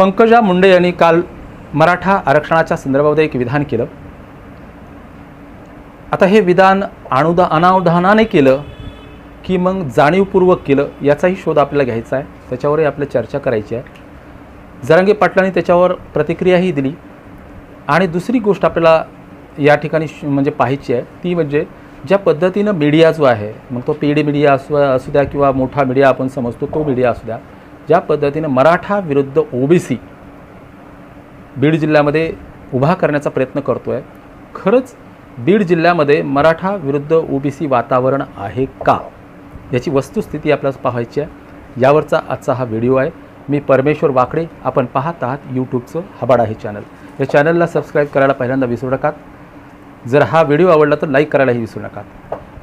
पंकजा मुंडे यांनी काल मराठा आरक्षणाच्या संदर्भामध्ये एक विधान केलं. आता हे विधान अनुदा अनावधानाने केलं की मग जाणीवपूर्वक केलं याचाही शोध आपल्याला घ्यायचा आहे. त्याच्यावरही आपल्याला चर्चा करायची आहे. जरांगे पाटलांनी त्याच्यावर प्रतिक्रियाही दिली. आणि दुसरी गोष्ट आपल्याला या ठिकाणी श- म्हणजे पाहायची आहे ती म्हणजे ज्या पद्धतीनं मीडिया जो आहे मग तो पेड मीडिया असू असू द्या किंवा मोठा मीडिया आपण समजतो तो मीडिया असू द्या ज्या पद्धतीनं मराठा विरुद्ध ओबीसी बीड जिल्ह्यामध्ये उभा करण्याचा प्रयत्न करतो आहे खरंच बीड जिल्ह्यामध्ये मराठा विरुद्ध ओबीसी वातावरण आहे का? याची वस्तुस्थिती आपल्याला पाहायची आहे. यावरचा आजचा हा व्हिडिओ आहे. मी परमेश्वर वाकडे. आपण पाहत आहात यूट्यूबचं हबाड आहे चॅनल. या चॅनलला सबस्क्राईब करायला पहिल्यांदा विसरू नका. जर हा व्हिडिओ आवडला तर लाईक करायलाही विसरू नका.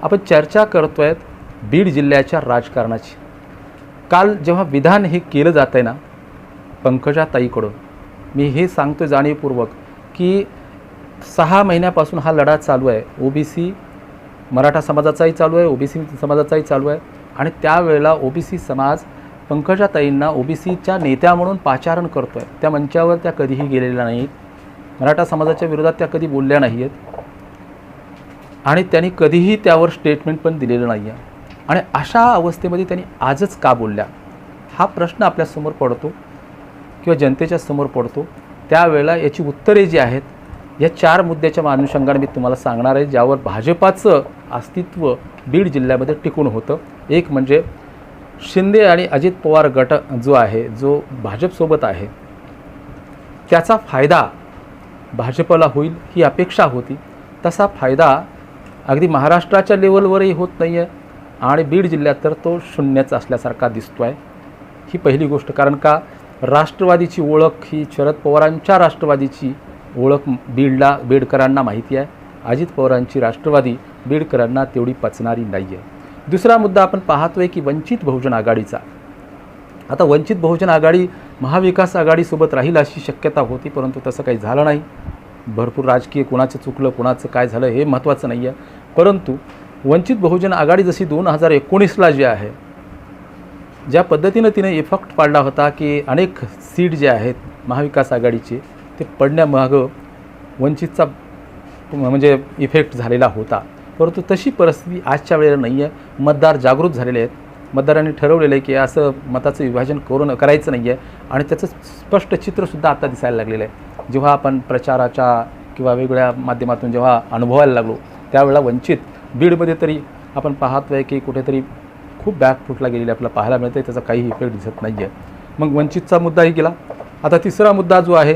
आपण चर्चा करतो आहेत बीड जिल्ह्याच्या राजकारणाची. काल जेव्हा विधान हे केलं जात आहे ना पंकजा ताईकडून मी हे सांगतो जाणीवपूर्वक की सहा महिन्यापासून हा लढा चालू आहे. ओबीसी मराठा समाजाचाही चालू आहे ओबीसी समाजाचाही चालू आहे आणि त्यावेळेला ओबीसी समाज पंकजाताईंना ओबीसीच्या नेत्या म्हणून पाचारण करतो आहे त्या मंचावर त्या कधीही गेलेल्या नाहीत. मराठा समाजाच्या विरोधात त्या कधी बोलल्या नाही आहेत आणि त्यांनी कधीही त्यावर स्टेटमेंट पण दिलेलं नाही आहे आणि अशा अवस्थेमध्ये त्यांनी आजच का बोलल्या? हा प्रश्न आपल्यासमोर पडतो किंवा जनतेच्या समोर पडतो. त्यावेळेला याची उत्तरे जी आहेत या चार मुद्द्याच्या अनुषंगाने मी तुम्हाला सांगणार आहे ज्यावर भाजपाचं अस्तित्व बीड जिल्ह्यामध्ये टिकून होतं. एक म्हणजे शिंदे आणि अजित पवार गट जो आहे जो भाजपसोबत आहे त्याचा फायदा भाजपला होईल ही अपेक्षा होती. तसा फायदा अगदी महाराष्ट्राच्या लेवलवरही होत नाही आहे आणि बीड जिल्ह्यात तर तो शून्यच असल्यासारखा दिसतो आहे ही पहिली गोष्ट कारण का राष्ट्रवादीची ओळख ही शरद पवारांच्या राष्ट्रवादीची ओळख बीडला बीडकरांना माहिती आहे. अजित पवारांची राष्ट्रवादी बीडकरांना तेवढी पचणारी नाही आहे दुसरा मुद्दा आपण पाहतोय की वंचित बहुजन आघाडीचा. आता वंचित बहुजन आघाडी महाविकास आघाडीसोबत राहील अशी शक्यता होती परंतु तसं काही झालं नाही. भरपूर राजकीय कुणाचं चुकलं कुणाचं काय झालं हे महत्त्वाचं नाही आहे परंतु वंचित बहुजन आघाडी जशी दोन हजार एकोणीसला जी आहे ज्या पद्धतीनं तिने इफेक्ट पाडला होता की अनेक सीट जे आहेत महाविकास आघाडीचे ते पडण्यामागं वंचितचा म्हणजे इफेक्ट झालेला होता. परंतु तशी परिस्थिती आजच्या वेळेला नाही आहे मतदार जागृत झालेले आहेत. मतदारांनी ठरवलेलं आहे की असं मताचं विभाजन करून करायचं नाही आहे आणि त्याचं स्पष्ट चित्रसुद्धा आता दिसायला लागलेलं आहे. जेव्हा आपण प्रचाराच्या किंवा वेगवेगळ्या माध्यमातून जेव्हा अनुभवायला लागलो त्यावेळेला वंचित बीडमध्ये तरी आपण पाहतो आहे की कुठेतरी खूप बॅक फुटला गेलेली आपल्याला पाहायला मिळते त्याचा काही इफेक्ट दिसत नाही आहे मग वंचितचा मुद्दाही गेला. आता तिसरा मुद्दा जो आहे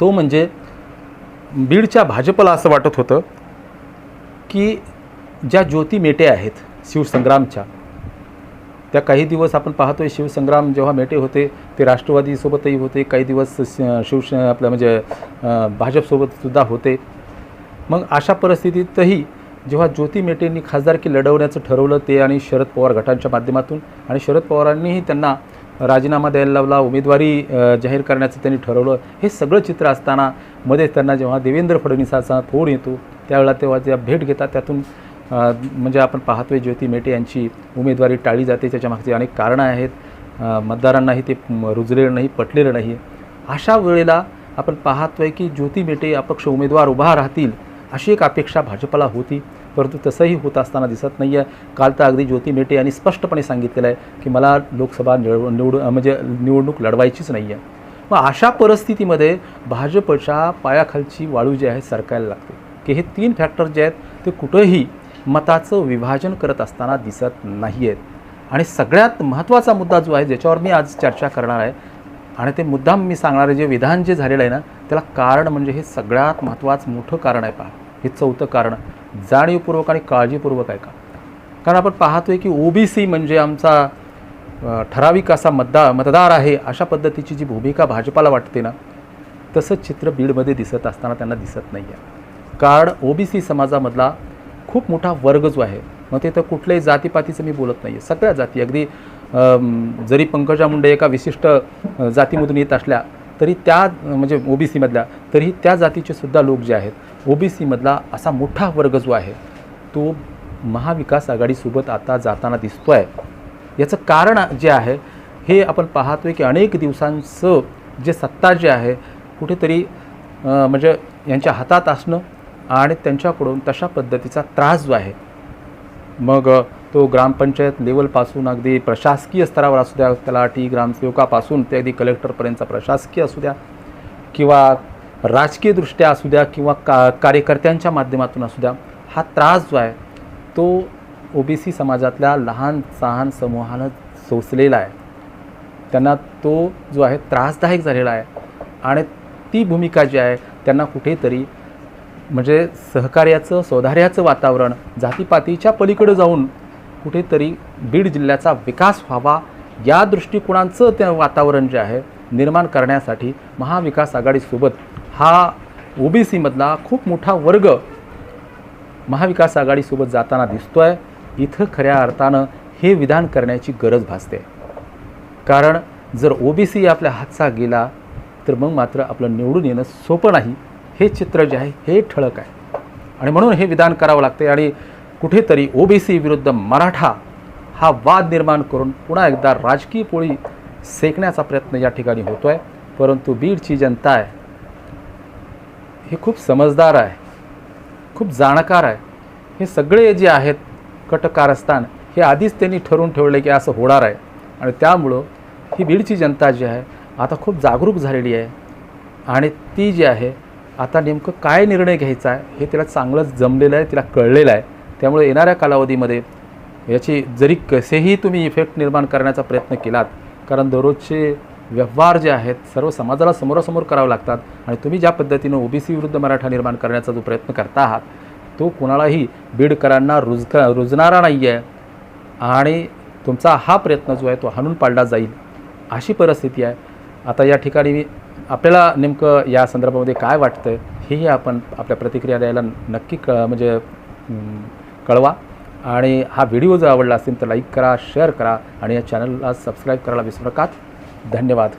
तो म्हणजे बीडच्या भाजपला असं वाटत होतं की ज्या ज्योती मेटे आहेत शिवसंग्रामच्या त्या काही दिवस आपण पाहतोय शिवसंग्राम जेव्हा मेटे होते ते राष्ट्रवादीसोबतही होते काही दिवस श- शिवश आपलं म्हणजे भाजपसोबतसुद्धा होते. मग अशा परिस्थितीतही जेव्हा ज्योती मेटेंनी खासदारकी लढवण्याचं ठरवलं ते आणि शरद पवार गटांच्या माध्यमातून आणि शरद पवारांनीही त्यांना राजीनामा द्यायला लावला उमेदवारी जाहीर करण्याचं त्यांनी ठरवलं हे सगळं चित्र असताना मध्ये त्यांना जेव्हा देवेंद्र फडणवीसाचा फोन येतो त्यावेळेला तेव्हा जेव्हा भेट घेतात त्यातून म्हणजे आपण पाहतोय ज्योती मेटे यांची उमेदवारी टाळली जाते त्याच्यामागचे अनेक कारणं आहेत. मतदारांनाही ते रुजलेलं नाही पटलेलं नाही अशा वेळेला आपण पाहतोय की ज्योती मेटे अपक्ष उमेदवार उभा राहतील अशी एक अपेक्षा भाजपला होती परंतु तसंही होत असताना दिसत नाही आहे काल तर अगदी ज्योती मेटे यांनी स्पष्टपणे सांगितलेलं आहे की मला लोकसभा निवड निवड म्हणजे निवडणूक लढवायचीच नाही आहे मग अशा परिस्थितीमध्ये भाजपच्या पायाखालची वाळू जी आहे सरकायला लागते. की हे तीन फॅक्टर जे आहेत ते कुठंही मताचं विभाजन करत असताना दिसत नाही आहेत आणि सगळ्यात महत्त्वाचा मुद्दा जो आहे ज्याच्यावर मी आज चर्चा करणार आहे आणि ते मुद्दाम मी सांगणारे जे विधान जे झालेलं आहे ना त्याला कारण म्हणजे हे सगळ्यात महत्त्वाचं मोठं कारण आहे पहा. हे चौथं कारण. जाणीवपूर्वक आणि काळजीपूर्वक आहे का कारण आपण पाहतोय की ओबीसी म्हणजे आमचा ठराविक असा मतदार मतदार आहे अशा पद्धतीची जी भूमिका भाजपाला वाटते ना तसंच चित्र बीडमध्ये दिसत असताना त्यांना दिसत नाही आहे कारण ओबीसी समाजामधला खूप मोठा वर्ग जो आहे मग ते तर कुठल्याही जातीपातीचं मी बोलत नाही आहे सगळ्या जाती अगदी जरी पंकजा मुंडे एका विशिष्ट जातीमधून येत असल्या तरी त्या अ, म्हणजे ओबीसीमधल्या तरीही त्या जातीचे सुद्धा लोक जे आहेत ओ बी सीमधला असा मोठा वर्ग जो आहे तो महाविकास आघाडीसोबत आता जाताना दिसतो आहे याचं कारण जे आहे हे आपण पाहतोय की अनेक दिवसांचं जे सत्ता जे आहे कुठेतरी म्हणजे यांच्या हातात असणं आणि त्यांच्याकडून तशा पद्धतीचा त्रास जो आहे मग तो ग्रामपंचायत लेवलपासून अगदी प्रशासकीय स्तरावर असू द्या तलाठी ग्रामसेवकापासून ते अगदी कलेक्टरपर्यंतचा प्रशासकीय असू द्या किंवा राजकीयदृष्ट्या असू द्या किंवा का कार्यकर्त्यांच्या माध्यमातून असू द्या हा त्रास जो आहे तो ओ बी सी समाजातल्या लहान सहान समूहानं सोसलेला आहे. त्यांना तो जो आहे त्रासदायक झालेला आहे. आणि ती भूमिका जी आहे त्यांना कुठेतरी म्हणजे सहकार्याचं सौधार्याचं वातावरण जातीपातीच्या पलीकडे जाऊन कुठेतरी बीड जिल्ह्याचा विकास व्हावा या दृष्टिकोनांचं ते वातावरण जे आहे निर्माण करण्यासाठी महाविकास आघाडीसोबत हा ओ बी सीमधला खूप मोठा वर्ग महाविकास आघाडीसोबत जाताना दिसतो आहे इथं खऱ्या अर्थानं हे विधान करण्याची गरज भासते. कारण जर ओ बी सी आपल्या हातचा गेला तर मग मात्र आपलं निवडून येणं सोपं नाही. हे चित्र जे आहे हे ठळक आहे. आणि म्हणून हे विधान करावं लागते आणि कुठेतरी ओ बी सी विरुद्ध मराठा हा वाद निर्माण करून पुन्हा एकदा राजकीय पोळी सेकण्याचा प्रयत्न या ठिकाणी होतो आहे परंतु बीडची जनता आहे हे खूप समजदार आहे. खूप जाणकार आहे. हे सगळे जे आहेत कटकारस्थान हे आधीच त्यांनी ठरवून ठेवले की असं होणार आहे. आणि त्यामुळं ही बीडची जनता जी आहे आता खूप जागरूक झालेली आहे. आणि ती जी आहे आता नेमकं काय निर्णय घ्यायचा आहे हे तिला चांगलंच जमलेलं आहे तिला कळलेलं आहे. त्यामुळे येणाऱ्या कालावधीमध्ये याची जरी कसेही तुम्ही इफेक्ट निर्माण करण्याचा प्रयत्न केलात कारण दररोजचे व्यवहार जे आहेत सर्व समाजाला समोरासमोर करावे लागतात आणि तुम्ही ज्या पद्धतीनं ओबीसी विरुद्ध मराठा निर्माण करण्याचा जो प्रयत्न करता आहात तो कुणालाही बीडकरांना रुजक रुजणारा नाही आहे आणि तुमचा हा प्रयत्न जो आहे तो हाणून पाडला जाईल अशी परिस्थिती आहे. आता या ठिकाणी आपल्याला नेमकं या संदर्भामध्ये काय वाटतं हेही आपण आपल्या प्रतिक्रिया द्यायला नक्की क म्हणजे कळवा. आणि हा व्हिडिओ जर आवडला असेल तर लाईक करा शेअर करा आणि या चॅनलला सबस्क्राईब करायला विसरू नका. धन्यवाद.